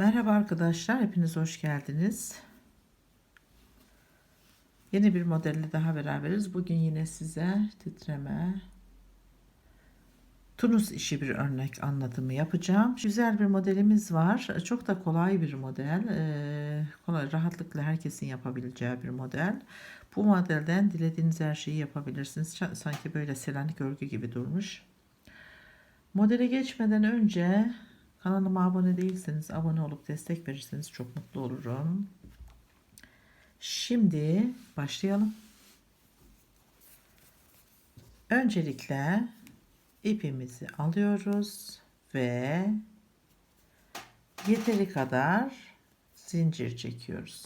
Merhaba arkadaşlar, hepiniz hoş geldiniz. Yeni bir modelle daha beraberiz. Bugün yine size titreme, Tunus işi bir örnek anlatımı yapacağım. Güzel bir modelimiz var. Çok da kolay bir model. Ee, kolay, rahatlıkla herkesin yapabileceği bir model. Bu modelden dilediğiniz her şeyi yapabilirsiniz. Sanki böyle selanik örgü gibi durmuş. Modele geçmeden önce Kanalıma abone değilseniz abone olup destek verirseniz çok mutlu olurum. Şimdi başlayalım. Öncelikle ipimizi alıyoruz ve yeteri kadar zincir çekiyoruz.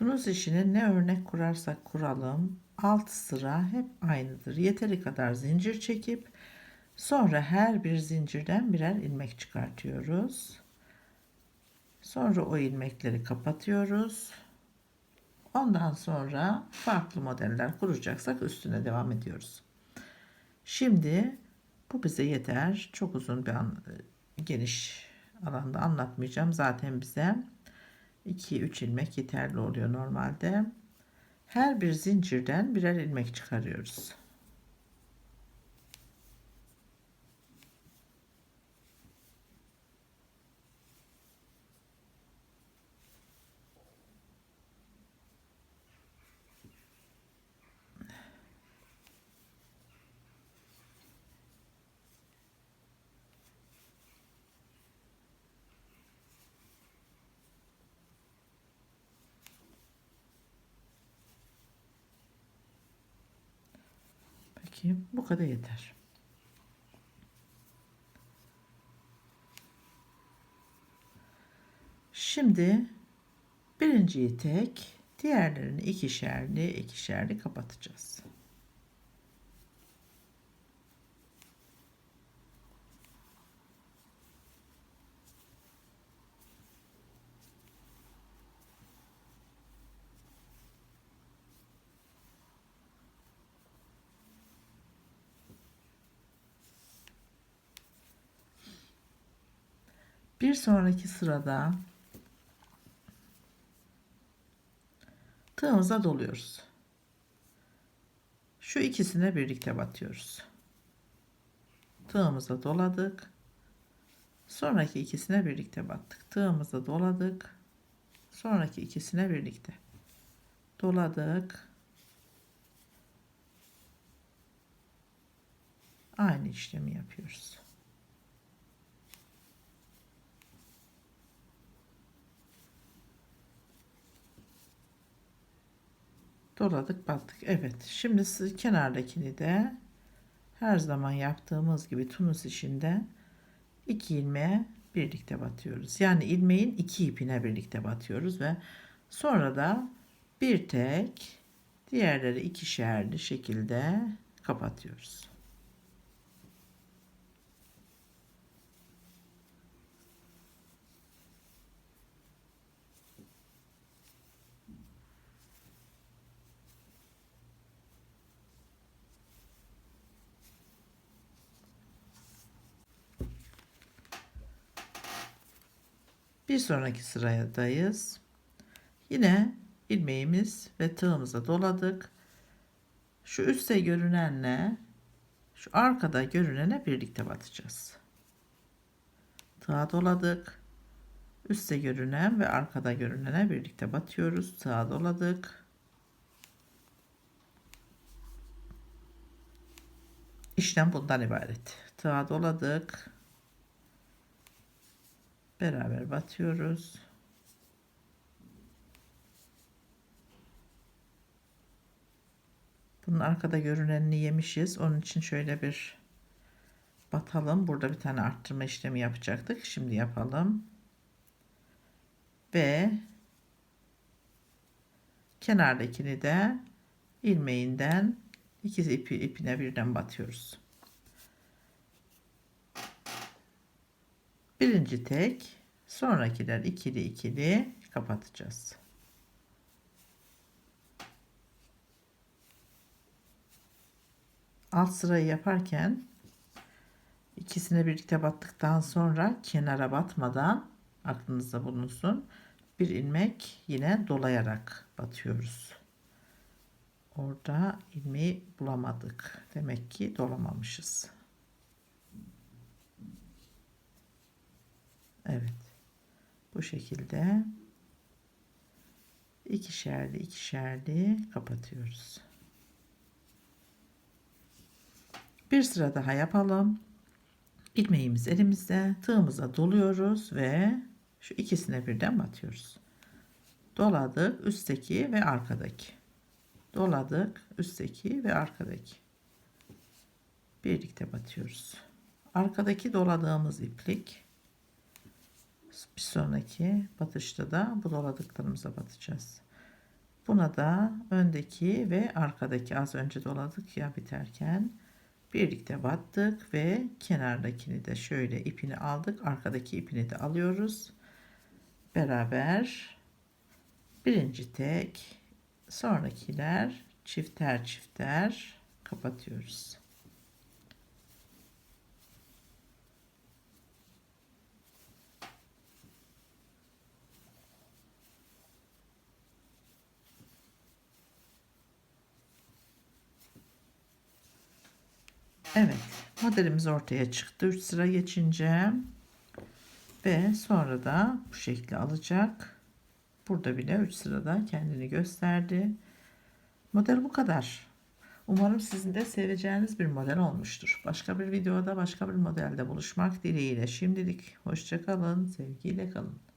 Tunus işinin ne örnek kurarsak kuralım alt sıra hep aynıdır. Yeteri kadar zincir çekip sonra her bir zincirden birer ilmek çıkartıyoruz. Sonra o ilmekleri kapatıyoruz. Ondan sonra farklı modeller kuracaksak üstüne devam ediyoruz. Şimdi bu bize yeter. Çok uzun bir an, geniş alanda anlatmayacağım. Zaten bize 2-3 ilmek yeterli oluyor normalde. Her bir zincirden birer ilmek çıkarıyoruz. Bakayım bu kadar yeter. Şimdi birinciyi tek, diğerlerini ikişerli ikişerli kapatacağız. Bir sonraki sırada tığımıza doluyoruz. Şu ikisine birlikte batıyoruz. Tığımıza doladık. Sonraki ikisine birlikte battık. Tığımıza doladık. Sonraki ikisine birlikte doladık. Aynı işlemi yapıyoruz. Doladık battık. Evet şimdi kenardakini de her zaman yaptığımız gibi tunus işinde iki ilmeğe birlikte batıyoruz. Yani ilmeğin iki ipine birlikte batıyoruz ve sonra da bir tek diğerleri ikişerli şekilde kapatıyoruz. Bir sonraki sıradayız. Yine ilmeğimiz ve tığımıza doladık. Şu üstte görünenle şu arkada görünene birlikte batacağız. Tığa doladık. Üstte görünen ve arkada görünene birlikte batıyoruz. Tığa doladık. İşlem bundan ibaret. Tığa doladık beraber batıyoruz. Bunun arkada görünenini yemişiz. Onun için şöyle bir batalım. Burada bir tane arttırma işlemi yapacaktık. Şimdi yapalım. Ve kenardakini de ilmeğinden iki ipi ipine birden batıyoruz. Birinci tek, sonrakiler ikili ikili kapatacağız. alt sırayı yaparken ikisine birlikte battıktan sonra kenara batmadan aklınızda bulunsun. Bir ilmek yine dolayarak batıyoruz. Orada ilmeği bulamadık. Demek ki dolamamışız. Evet. Bu şekilde ikişerli ikişerli kapatıyoruz. Bir sıra daha yapalım. İlmeğimiz elimizde. Tığımıza doluyoruz ve şu ikisine birden batıyoruz. Doladık üstteki ve arkadaki. Doladık üstteki ve arkadaki. Birlikte batıyoruz. Arkadaki doladığımız iplik bir sonraki batışta da bu doladıklarımıza batacağız. Buna da öndeki ve arkadaki az önce doladık ya biterken birlikte battık ve kenardakini de şöyle ipini aldık. Arkadaki ipini de alıyoruz. Beraber birinci tek sonrakiler çifter çifter kapatıyoruz. Evet, modelimiz ortaya çıktı. 3 sıra geçince ve sonra da bu şekli alacak. Burada bile 3 sırada kendini gösterdi. Model bu kadar. Umarım sizin de seveceğiniz bir model olmuştur. Başka bir videoda başka bir modelde buluşmak dileğiyle. Şimdilik hoşça kalın, sevgiyle kalın.